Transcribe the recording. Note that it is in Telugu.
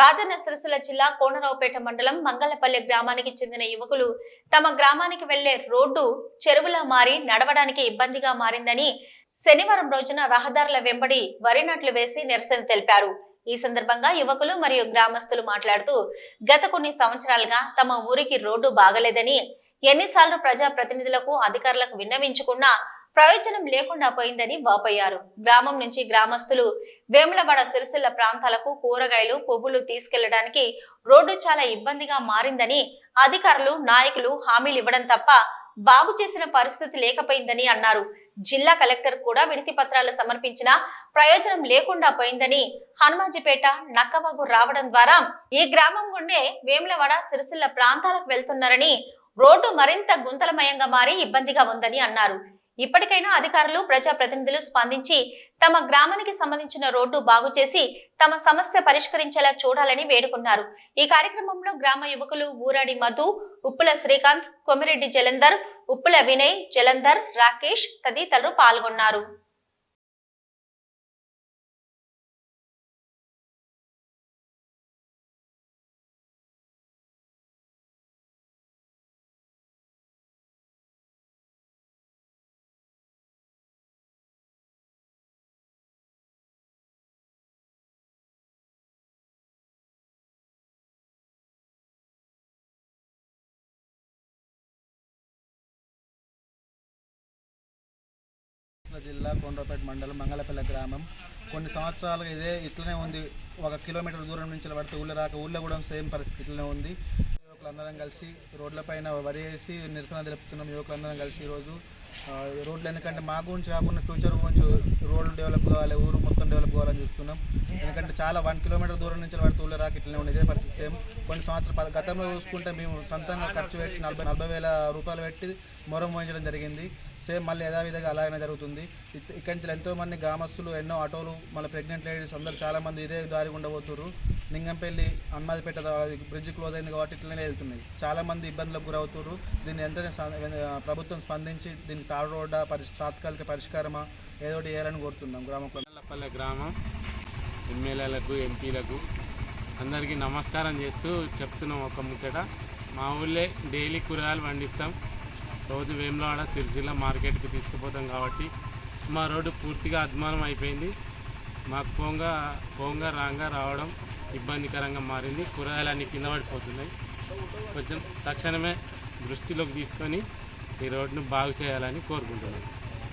రాజన్న సిరిసిల్ల జిల్లా కోనరావుపేట మండలం మంగళపల్లె గ్రామానికి చెందిన యువకులు తమ గ్రామానికి వెళ్ళే రోడ్డు చెరువులా మారి నడవడానికి ఇబ్బందిగా మారిందని శనివారం రోజున రహదారుల వెంబడి వరి నాట్లు వేసి నిరసన తెలిపారు. ఈ సందర్భంగా యువకులు మరియు గ్రామస్తులు మాట్లాడుతూ గత కొన్ని సంవత్సరాలుగా తమ ఊరికి రోడ్డు బాగలేదని ఎన్నిసార్లు ప్రజా ప్రతినిధులకు అధికారులకు విన్నవించుకున్నా ప్రయోజనం లేకుండా పోయిందని వాపోయారు. గ్రామం నుంచి గ్రామస్తులు వేములవాడ సిరిసిల్ల ప్రాంతాలకు కూరగాయలు పువ్వులు తీసుకెళ్ళడానికి రోడ్డు చాలా ఇబ్బందిగా మారిందని అధికారులు నాయకులు హామీలు ఇవ్వడం తప్ప బాగు చేసిన పరిస్థితి లేకపోయిందని అన్నారు. జిల్లా కలెక్టర్ కూడా వినతి పత్రాలు సమర్పించినా ప్రయోజనం లేకుండా పోయిందని హనుమాజిపేట నక్కవాగు రావడం ద్వారా ఈ గ్రామం గుండే వేములవాడ సిరిసిల్ల ప్రాంతాలకు వెళ్తున్నారని రోడ్డు మరింత గుంతలమయంగా మారి ఇబ్బందిగా ఉందని అన్నారు. ఇప్పటికైనా అధికారులు ప్రజా ప్రతినిధులు స్పందించి తమ గ్రామానికి సంబంధించిన రోడ్డు బాగు చేసి తమ సమస్య పరిష్కరించేలా చూడాలని వేడుకున్నారు. ఈ కార్యక్రమంలో గ్రామ యువకులు ఊరాడి మధు ఉప్పుల శ్రీకాంత్ కొమిరెడ్డి జలంధర్ ఉప్పుల వినయ్ జలంధర్ రాకేష్ తదితరులు పాల్గొన్నారు. జిల్లా కొండ్రపేట మండలం మంగళపల్లి గ్రామం. కొన్ని సంవత్సరాలుగా ఇదే ఇట్లనే ఉంది. ఒక కిలోమీటర్ దూరం నుంచి పడితే ఊళ్ళో రాక ఊళ్ళో కూడా సేమ్ పరిస్థితి ఇట్లనే ఉంది. యువకులందరం కలిసి రోడ్లపైన వరి వేసి నిరసన తెలుపుతున్నాం యువకులందరం కలిసి ఈరోజు. రోడ్లు ఎందుకంటే మా గురించి కాకుండా ఫ్యూచర్ గురించి రోడ్లు డెవలప్ కావాలి ఊరు మొత్తం డెవలప్ కావాలని చూస్తున్నాం. ఎందుకంటే చాలా వన్ కిలోమీటర్ దూరం నుంచి పడితే ఊళ్ళో రాక ఇట్లనే ఉంది. ఇదే పరిస్థితి సేమ్. కొన్ని సంవత్సరాలు పద- గతంలో చూసుకుంటే మేము సొంతంగా ఖర్చు పెట్టి నలభై నలభై వేల రూపాయలు పెట్టి మొరం మోయించడం జరిగింది. సేమ్ మళ్ళీ యథావిధిగా అలాగనే జరుగుతుంది. ఇక్కడి నుంచి ఎంతోమంది గ్రామస్తులు ఎన్నో ఆటోలు మళ్ళీ ప్రెగ్నెంట్ లేడీస్ అందరూ చాలామంది ఇదే దారి గుండా నింగంపల్లి లింగంపల్లి బ్రిడ్జ్ క్లోజ్ అయింది కాబట్టి ఇట్లనే వెళ్తున్నాయి. చాలామంది ఇబ్బందులకు గురవుతున్నారు దీన్ని ఎంతనే ప్రభుత్వం స్పందించి దీనికి తాడు రోడ్డా పరిష్ తాత్కాలిక పరిష్కారమా ఏదో చేయాలని కోరుతున్నాం గ్రామ గ్రామం ఎమ్మెల్యేలకు ఎంపీలకు అందరికీ నమస్కారం చేస్తూ చెప్తున్నాం ఒక ముచ్చట. మా ఊళ్ళే డైలీ కూరగాయలు పండిస్తాం. రోజు వేములవాడ సిరిసిల్ల మార్కెట్కి తీసుకుపోతాం కాబట్టి మా రోడ్డు పూర్తిగా అధ్మానం అయిపోయింది. మాకు పోంగ పోంగ రాంగా రావడం ఇబ్బందికరంగా మారింది. కూరగాయలన్నీ కింద పడిపోతున్నాయి. కొంచెం తక్షణమే దృష్టిలోకి తీసుకొని ఈ రోడ్ను బాగు చేయాలని కోరుకుంటున్నాను